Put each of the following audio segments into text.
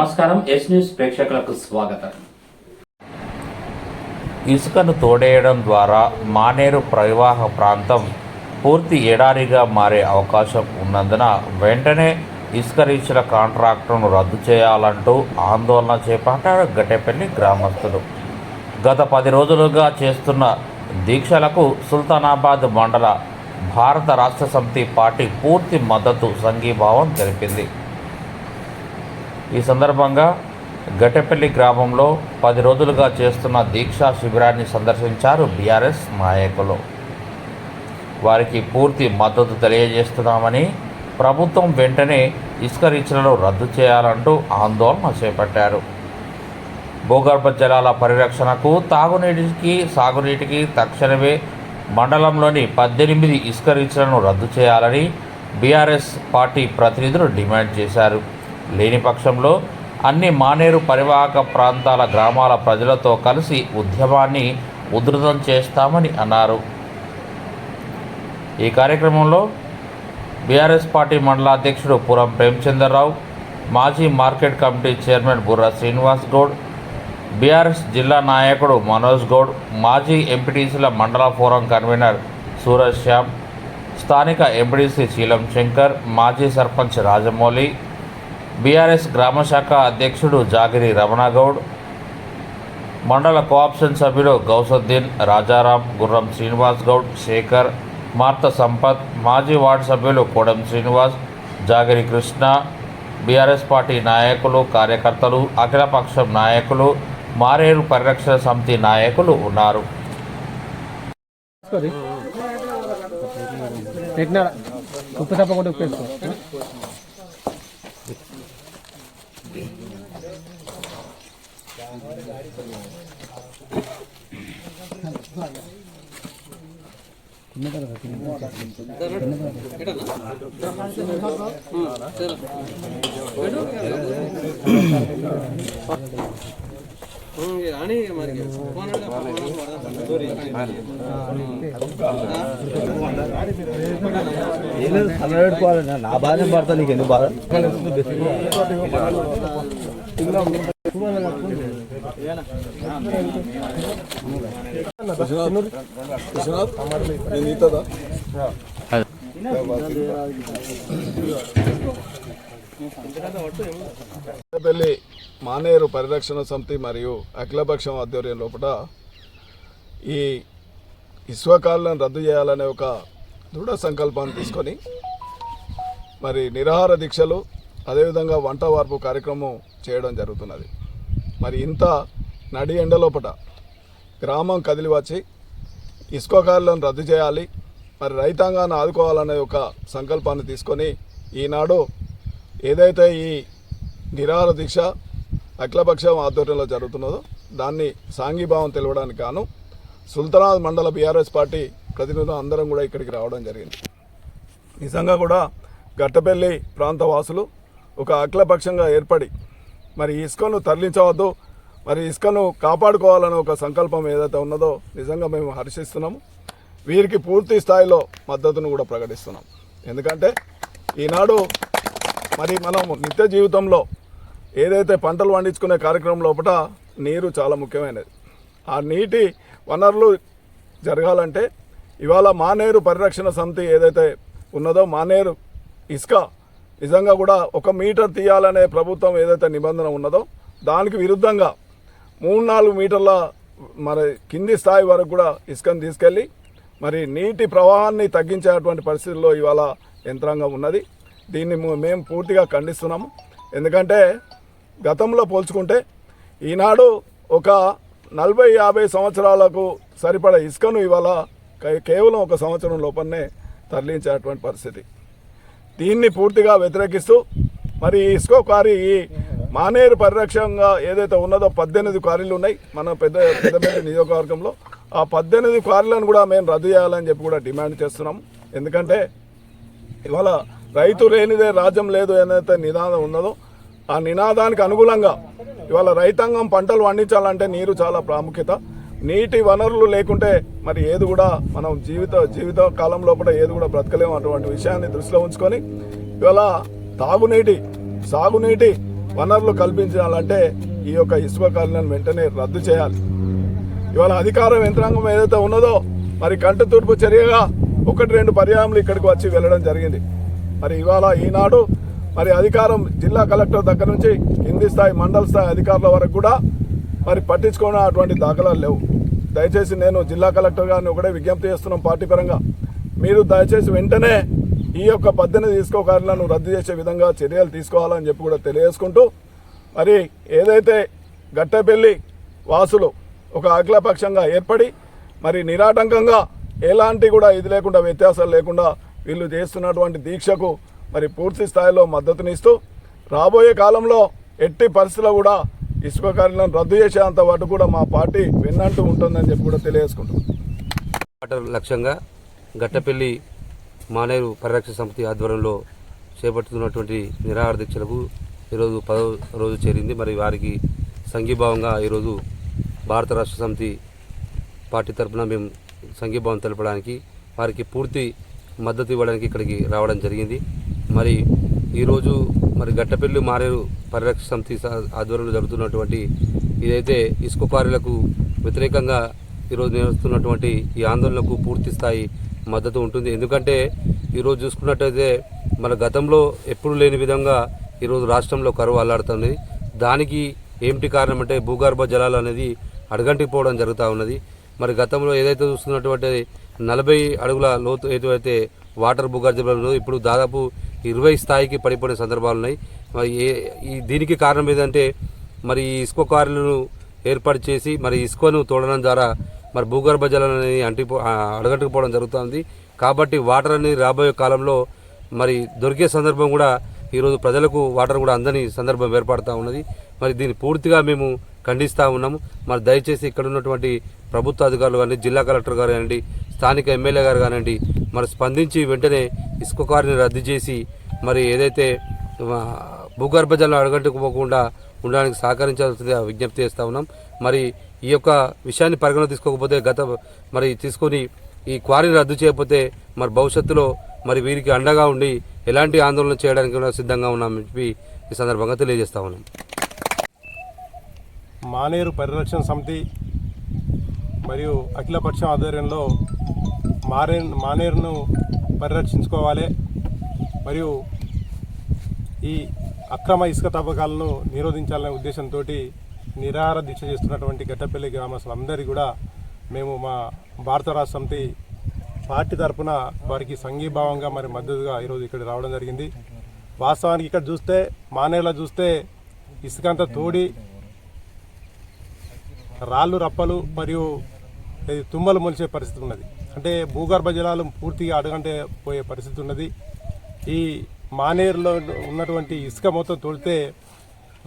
నమస్కారం yes news ప్రేక్షకులకు స్వాగతం. ఇసుకను తోడేయడం ద్వారా మానేరు ప్రవాహ ప్రాంతం పూర్తి ఎడారిగా మారే అవకాశం ఉన్నందున వెంటనే ఇసుక రీచ్ల కాంట్రాక్టును రద్దు చేయాలంటూ ఆందోళన చేపట్టారు గట్టెపల్లి గ్రామస్తులు. గత పది రోజులుగా చేస్తున్న దీక్షలకు సుల్తానాబాద్ మండల భారత రాష్ట్ర సమితి పార్టీ పూర్తి మద్దతు సంఘీభావం తెలిపింది. ఈ సందర్భంగా గటెపల్లి గ్రామంలో పది రోజులుగా చేస్తున్న దీక్షా శిబిరాన్ని సందర్శించారు బీఆర్ఎస్ నాయకులు. వారికి పూర్తి మద్దతు తెలియజేస్తున్నామని ప్రభుత్వం వెంటనే ఇసుక రీచ్లను రద్దు చేయాలంటూ ఆందోళన చేపట్టారు. భూగర్భ జలాల పరిరక్షణకు తాగునీటికి సాగునీటికి తక్షణమే మండలంలోని పద్దెనిమిది ఇసుక రీచ్లను రద్దు చేయాలని బీఆర్ఎస్ పార్టీ ప్రతినిధులు డిమాండ్ చేశారు. లేని పక్షంలో అన్ని మానేరు పరివాహక ప్రాంతాల గ్రామాల ప్రజలతో కలిసి ఉద్యమాన్ని ఉధృతం చేస్తామని అన్నారు. ఈ కార్యక్రమంలో బీఆర్ఎస్ పార్టీ మండలాధ్యక్షుడు పురం ప్రేమచంద్రరావు మాజీ market committee chairman Burra Srinivas Goud BRS జిల్లా నాయకుడు మనోజ్ గౌడ్ మాజీ ఎంపీటీసీల మండల ఫోరం కన్వీనర్ సూరజ్ శ్యామ్ స్థానిక ఎంపీటీసీ చీలం శంకర్ మాజీ సర్పంచ్ రాజమౌళి బీఆర్ఎస్ గ్రామశాఖ అధ్యక్షుడు జాగిరి రమణగౌడ్ మండల కోఆప్షన్ సభ్యులు గౌసుద్దీన్ రాజారాం గుర్రం శ్రీనివాస్ గౌడ్ శేఖర్ మార్త సంపత్ మాజీ వార్డు సభ్యులు కోడం శ్రీనివాస్ జాగిరి కృష్ణ బీఆర్ఎస్ పార్టీ నాయకులు కార్యకర్తలు అఖిలపక్షం నాయకులు మారేరు పరిరక్షణ సమితి నాయకులు ఉన్నారు. ఉప్పు తప్పకుండా ఉప్పేసుకో. తప్పకుండా ఉప్పు వేసుకో నా బాధ పడతా నీకు ఎందుకు బాధ పెళ్ళి మానేరు పరిరక్షణ సమితి మరియు అఖిలపక్షం ఆధ్వర్యం లోపల ఈ ఇస్వకాలను రద్దు చేయాలనే ఒక దృఢ సంకల్పాన్ని తీసుకొని మరి నిరాహార దీక్షలు అదేవిధంగా వంట వార్పు కార్యక్రమం చేయడం జరుగుతున్నది. మరి ఇంత నడి ఎండ లోపల గ్రామం కదిలి వచ్చి ఇసుకకారులను రద్దు చేయాలి మరి రైతాంగాన్ని ఆదుకోవాలనే ఒక సంకల్పాన్ని తీసుకొని ఈనాడు ఏదైతే ఈ నిరాహార దీక్ష అఖిలపక్షం ఆధ్వర్యంలో జరుగుతున్నదో దాన్ని సాంఘీభావం తెలవడానికి గాను సుల్తానాబాద్ మండల బీఆర్ఎస్ పార్టీ ప్రతినిధులు అందరం కూడా ఇక్కడికి రావడం జరిగింది. నిజంగా కూడా గట్టపల్లి ప్రాంత వాసులు ఒక అఖిలపక్షంగా ఏర్పడి మరి ఇసుకను తరలించవద్దు మరి ఇసుకను కాపాడుకోవాలనే ఒక సంకల్పం ఏదైతే ఉన్నదో నిజంగా మేము హర్షిస్తున్నాము. వీరికి పూర్తి స్థాయిలో మద్దతును కూడా ప్రకటిస్తున్నాం. ఎందుకంటే ఈనాడు మరి మనం నిత్య జీవితంలో ఏదైతే పంటలు పండించుకునే కార్యక్రమం లోపల నీరు చాలా ముఖ్యమైనది. ఆ నీటి వనరులు జరగాలంటే ఇవాళ మానేరు పరిరక్షణ సమితి ఏదైతే ఉన్నదో మానేరు ఇసుక నిజంగా కూడా ఒక మీటర్ తీయాలనే ప్రభుత్వం ఏదైతే నిబంధన ఉన్నదో దానికి విరుద్ధంగా మూడు నాలుగు మీటర్ల మరి కింది స్థాయి వరకు కూడా ఇసుకను తీసుకెళ్ళి మరి నీటి ప్రవాహాన్ని తగ్గించేటువంటి పరిస్థితుల్లో ఇవాళ యంత్రాంగం ఉన్నది. దీన్ని మేము పూర్తిగా ఖండిస్తున్నాము. ఎందుకంటే గతంలో పోల్చుకుంటే ఈనాడు ఒక నలభై యాభై సంవత్సరాలకు సరిపడ ఇసుకను ఇవాళ కేవలం ఒక సంవత్సరం లోపలనే తరలించేటువంటి పరిస్థితి. దీన్ని పూర్తిగా వ్యతిరేకిస్తూ మరి ఇసుక కారి క్వారీ ఈ మానేరు పరిరక్షణగా ఏదైతే ఉన్నదో పద్దెనిమిది క్వారీలు ఉన్నాయి. మన పెద్ద పెద్దపల్లి నియోజకవర్గంలో ఆ పద్దెనిమిది క్వారీలను కూడా మేము రద్దు చేయాలని చెప్పి కూడా డిమాండ్ చేస్తున్నాం. ఎందుకంటే ఇవాళ రైతు లేనిదే రాజ్యం లేదు ఏదైతే నినాదం ఉన్నదో ఆ నినాదానికి అనుగుణంగా ఇవాళ రైతాంగం పంటలు పండించాలంటే నీరు చాలా ప్రాముఖ్యత. నీటి వనరులు లేకుంటే మరి ఏది కూడా మనం జీవిత జీవిత కాలం లోపల ఏది కూడా బ్రతకలేము అటువంటి విషయాన్ని దృష్టిలో ఉంచుకొని ఇవాళ తాగునీటి సాగునీటి వనరులు కల్పించాలంటే ఈ యొక్క ఇసుక కాలనీలను వెంటనే రద్దు చేయాలి. ఇవాళ అధికారం యంత్రాంగం ఏదైతే ఉన్నదో మరి కంట తూర్పు చర్యగా ఒకటి రెండు పర్యాయములు ఇక్కడికి వచ్చి వెళ్ళడం జరిగింది. మరి ఇవాళ ఈనాడు మరి అధికారం జిల్లా కలెక్టర్ దగ్గర నుంచి కింది స్థాయి మండల స్థాయి అధికారుల వరకు కూడా మరి పట్టించుకోవడం అటువంటి దాఖలాలు లేవు. దయచేసి నేను జిల్లా కలెక్టర్ గారిని ఒకటే విజ్ఞప్తి చేస్తున్నాం పార్టీ పరంగా. మీరు దయచేసి వెంటనే ఈ యొక్క పద్ధతిని తీసుకోకారులను రద్దు చేసే విధంగా చర్యలు తీసుకోవాలని చెప్పి కూడా తెలియజేసుకుంటూ మరి ఏదైతే గట్టెపల్లి వాసులు ఒక అఖిలపక్షంగా ఏర్పడి మరి నిరాటంకంగా ఎలాంటి కూడా ఇది లేకుండా వ్యత్యాసాలు లేకుండా వీళ్ళు చేస్తున్నటువంటి దీక్షకు మరి పూర్తి స్థాయిలో మద్దతునిస్తూ రాబోయే కాలంలో ఎట్టి పరిస్థితుల్లో కూడా ఇసుక కార్యాలను రద్దు చేసేంత వాటి కూడా మా పార్టీ విన్నంటూ ఉంటుందని చెప్పి కూడా తెలియజేసుకుంటాం లక్ష్యంగా గట్టపల్లి మానేరు పరిరక్షణ సమితి ఆధ్వర్యంలో చేపడుతున్నటువంటి నిరాహార దీక్షలకు ఈరోజు పదో రోజు చేరింది. మరి వారికి సంఘీభావంగా ఈరోజు భారత రాష్ట్ర సమితి పార్టీ తరఫున మేము సంఘీభావం తెలపడానికి వారికి పూర్తి మద్దతు ఇవ్వడానికి ఇక్కడికి రావడం జరిగింది. మరి ఈరోజు మరి గట్టపల్లి మారేరు పరిరక్షణ సమితి ఆధ్వర్యంలో జరుగుతున్నటువంటి ఇదైతే ఇసుక క్వారీలకు వ్యతిరేకంగా ఈరోజు నిర్వహిస్తున్నటువంటి ఈ ఆందోళనకు పూర్తి స్థాయి మద్దతు ఉంటుంది. ఎందుకంటే ఈరోజు చూసుకున్నట్టయితే మన గతంలో ఎప్పుడు లేని విధంగా ఈరోజు రాష్ట్రంలో కరువు అల్లాడుతుంది. దానికి ఏమిటి కారణం అంటే భూగర్భ జలాలు అనేది అడగంటిపోవడం జరుగుతూ ఉన్నది. మరి గతంలో ఏదైతే చూస్తున్నటువంటి నలభై అడుగుల లోతు ఏదైతే వాటర్ భూగర్భ జలాలు ఇప్పుడు దాదాపు ఇరవై స్థాయికి పడిపోయిన సందర్భాలు ఉన్నాయి. మరి ఏ ఈ దీనికి కారణం ఏదంటే మరి ఈ ఇసుక కార్లను ఏర్పాటు చేసి మరి ఇసుకను తోడడం ద్వారా మరి భూగర్భ జలం అనేది అంటిపో అడగట్టుకుపోవడం జరుగుతుంది. కాబట్టి వాటర్ అనేది రాబోయే కాలంలో మరి దొరికే సందర్భం కూడా ఈరోజు ప్రజలకు వాటర్ కూడా అందని సందర్భం ఏర్పడుతూ ఉన్నది. మరి దీన్ని పూర్తిగా మేము ఖండిస్తూ ఉన్నాము. మరి దయచేసి ఇక్కడ ఉన్నటువంటి ప్రభుత్వ అధికారులు కానీ జిల్లా కలెక్టర్ గారు కానివ్వండి స్థానిక ఎమ్మెల్యే గారు కానివ్వండి మరి స్పందించి వెంటనే ఇసుక కారుని రద్దు చేసి మరి ఏదైతే భూగర్భ జలం అడగట్టుకుపోకుండా ఉండడానికి సహకరించాల్సిందిగా విజ్ఞప్తి చేస్తూ ఉన్నాం. మరి ఈ యొక్క విషయాన్ని పరిగణన తీసుకోకపోతే గత మరి తీసుకొని ఈ క్వారీని రద్దు చేయకపోతే మరి భవిష్యత్తులో మరి వీరికి అండగా ఉండి ఎలాంటి ఆందోళన చేయడానికి కూడా సిద్ధంగా ఉన్నామని చెప్పి ఈ సందర్భంగా తెలియజేస్తా ఉన్నాం. మానేరు పరిరక్షణ సమితి మరియు అఖిలపక్షం ఆధ్వర్యంలో మారే మానేరును పరిరక్షించుకోవాలి. మరియు ఈ అక్రమ ఇసుక తవ్వకాలను నిరోధించాలనే ఉద్దేశంతో నిరాహార దీక్ష చేస్తున్నటువంటి గట్టపల్లి గ్రామస్తులందరికీ కూడా మేము మా భారత రాష్ట్ర సమితి పార్టీ తరపున వారికి సంఘీభావంగా మరి మద్దతుగా ఈరోజు ఇక్కడ రావడం జరిగింది. వాస్తవానికి ఇక్కడ చూస్తే మానేలా చూస్తే ఇసుక అంతా తోడి రాళ్ళు రప్పలు మరియు ఇది తుమ్మలు మొలిచే పరిస్థితి ఉన్నది. అంటే భూగర్భ జలాలు పూర్తిగా అడగంటే పోయే పరిస్థితి ఉన్నది. ఈ మానేరులో ఉన్నటువంటి ఇసుక మొత్తం తోడితే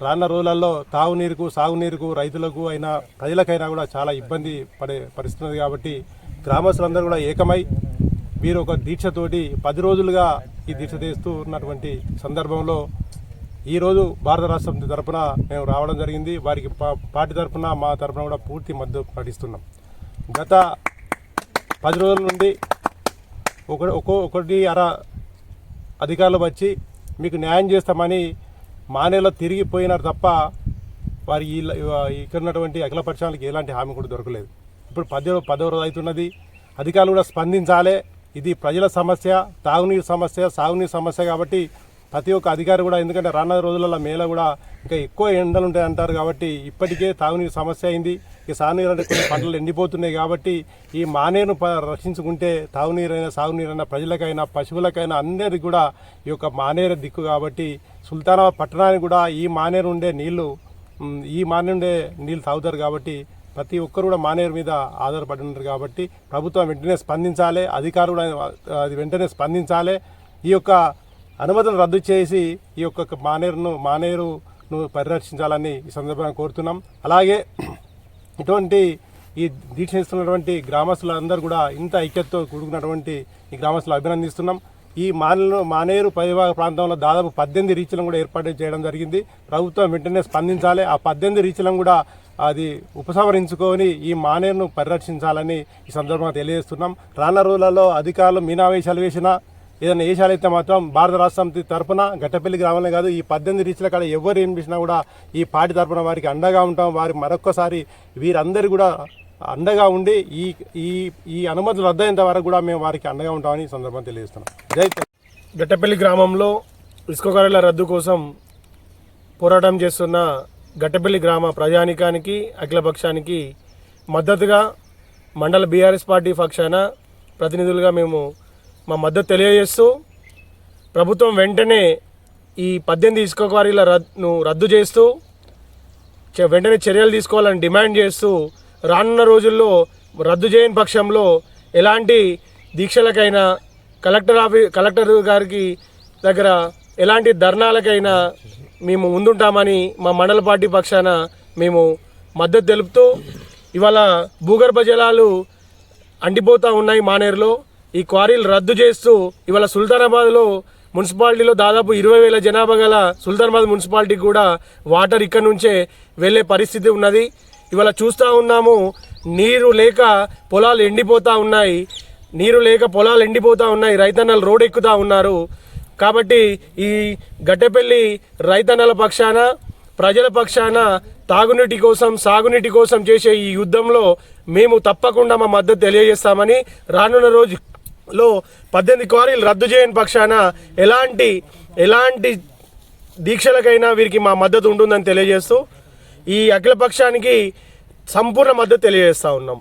రాన్న రోజులలో తాగునీరుకు సాగునీరుకు రైతులకు అయినా ప్రజలకైనా కూడా చాలా ఇబ్బంది పడే పరిస్థితి కాబట్టి గ్రామస్తులందరూ కూడా ఏకమై వీరు ఒక దీక్షతోటి పది రోజులుగా ఈ దీక్ష చేస్తూ ఉన్నటువంటి సందర్భంలో ఈరోజు భారత రాష్ట్రం తరఫున మేము రావడం జరిగింది. వారికి పార్టీ తరఫున మా తరపున కూడా పూర్తి మద్దతు ప్రకటిస్తున్నాం. గత పది రోజుల నుండి ఒక ఒక్కో ఒకటి అర అధికారులు వచ్చి మీకు న్యాయం చేస్తామని మానేలో తిరిగిపోయినారు తప్ప వారి ఇక్కడ ఉన్నటువంటి అఖిల పక్షానికి ఎలాంటి హామీ కూడా దొరకలేదు. ఇప్పుడు పదో పదో రోజు అవుతున్నది. అధికారులు కూడా స్పందించాలి. ఇది ప్రజల సమస్య తాగునీరు సమస్య సాగునీరు సమస్య కాబట్టి ప్రతి ఒక్క అధికారి కూడా ఎందుకంటే రానున్న రోజులలో మేలో కూడా ఇంకా ఎక్కువ ఎండలు ఉంటాయి అంటారు కాబట్టి ఇప్పటికే తాగునీరు సమస్య అయింది. ఈ సాగునీరు కొన్ని పంటలు ఎండిపోతున్నాయి కాబట్టి ఈ మానేరును ప- రక్షించుకుంటే తాగునీరైనా సాగునీరైనా ప్రజలకైనా పశువులకైనా అందరికి కూడా ఈ యొక్క మానేరు దిక్కు కాబట్టి సుల్తానాబాద్ పట్టణానికి కూడా ఈ మానేరు ఉండే నీళ్ళు ఈ మానేరు ఉండే నీళ్ళు తాగుతారు కాబట్టి ప్రతి ఒక్కరు కూడా మానేరు మీద ఆధారపడి ఉన్నారు కాబట్టి ప్రభుత్వం వెంటనే స్పందించాలి అధికారులు కూడా అది వెంటనే స్పందించాలి. ఈ యొక్క అనుమతులు రద్దు చేసి ఈ యొక్క మానేరును మానేరును పరిరక్షించాలని ఈ సందర్భంగా కోరుతున్నాం. అలాగే ఇటువంటి ఈ దీక్ష ఇస్తున్నటువంటి గ్రామస్తులందరూ కూడా ఇంత ఐక్యతతో కూడుకున్నటువంటి ఈ గ్రామస్తులు అభినందిస్తున్నాం. ఈ మానేరు మానేరు పరివాహ ప్రాంతంలో దాదాపు పద్దెనిమిది రీచ్లను కూడా ఏర్పాటు చేయడం జరిగింది. ప్రభుత్వం వెంటనే స్పందించాలి. ఆ పద్దెనిమిది రీచ్లను కూడా అది ఉపసంహరించుకొని ఈ మానేరును పరిరక్షించాలని ఈ సందర్భంగా తెలియజేస్తున్నాం. రానున్న రోజులలో అధికారులు మీనావేశాలు వేసినా ఏదైనా వేషాలైతే మాత్రం భారత రాష్ట్ర సమితి తరపున గట్టపల్లి గ్రామంలో కాదు ఈ పద్దెనిమిది రీచ్ల కాడ ఎవరు ఏం చేసినా కూడా ఈ పార్టీ తరపున వారికి అండగా ఉంటాం. వారికి మరొక్కసారి వీరందరూ కూడా అండగా ఉండి ఈ ఈ ఈ అనుమతులు రద్దయినంత వరకు కూడా మేము వారికి అండగా ఉంటామని సందర్భం తెలియజేస్తున్నాం. జై గట్టపల్లి గ్రామంలో ఇసుక కార్యాల రద్దు కోసం పోరాటం చేస్తున్న గట్టపల్లి గ్రామ ప్రజానికానికి అఖిలపక్షానికి మద్దతుగా మండల బీఆర్ఎస్ పార్టీ పక్షాన ప్రతినిధులుగా మేము మా మద్దతు తెలియజేస్తూ ప్రభుత్వం వెంటనే ఈ పద్దెనిమిది ఇసుక క్వారీల రద్దు చేస్తూ చ- వెంటనే చర్యలు తీసుకోవాలని డిమాండ్ చేస్తూ రానున్న రోజుల్లో రద్దు చేయని పక్షంలో ఎలాంటి దీక్షలకైనా కలెక్టర్ ఆఫీ కలెక్టర్ గారికి దగ్గర ఎలాంటి ధర్నాలకైనా మేము ముందుంటామని మా మండల పార్టీ పక్షాన మేము మద్దతు తెలుపుతూ ఇవాళ భూగర్భ జలాలు అంటిపోతూ ఉన్నాయి మానేరులో. ఈ క్వారీలు రద్దు చేస్తూ ఇవాళ సుల్తానాబాద్లో మున్సిపాలిటీలో దాదాపు ఇరవై వేల జనాభా గల సుల్తానాబాద్ మున్సిపాలిటీ కూడా వాటర్ ఇక్కడ నుంచే వెళ్ళే పరిస్థితి ఉన్నది. ఇవాళ చూస్తూ ఉన్నాము నీరు లేక పొలాలు ఎండిపోతూ ఉన్నాయి. నీరు లేక పొలాలు ఎండిపోతూ ఉన్నాయి రైతన్నలు రోడ్ ఎక్కుతూ ఉన్నారు. కాబట్టి ఈ గట్టెపల్లి రైతన్నల పక్షాన ప్రజల పక్షాన తాగునీటి కోసం సాగునీటి కోసం చేసే ఈ యుద్ధంలో మేము తప్పకుండా మా మద్దతు తెలియజేస్తామని రానున్న రోజు లో పద్దెనిమిది క్వారీలు రద్దు చేయని పక్షాన ఎలాంటి ఎలాంటి దీక్షలకైనా వీరికి మా మద్దతు ఉంటుందని తెలియజేస్తూ ఈ అఖిల పక్షానికి సంపూర్ణ మద్దతు తెలియజేస్తూ ఉన్నాం.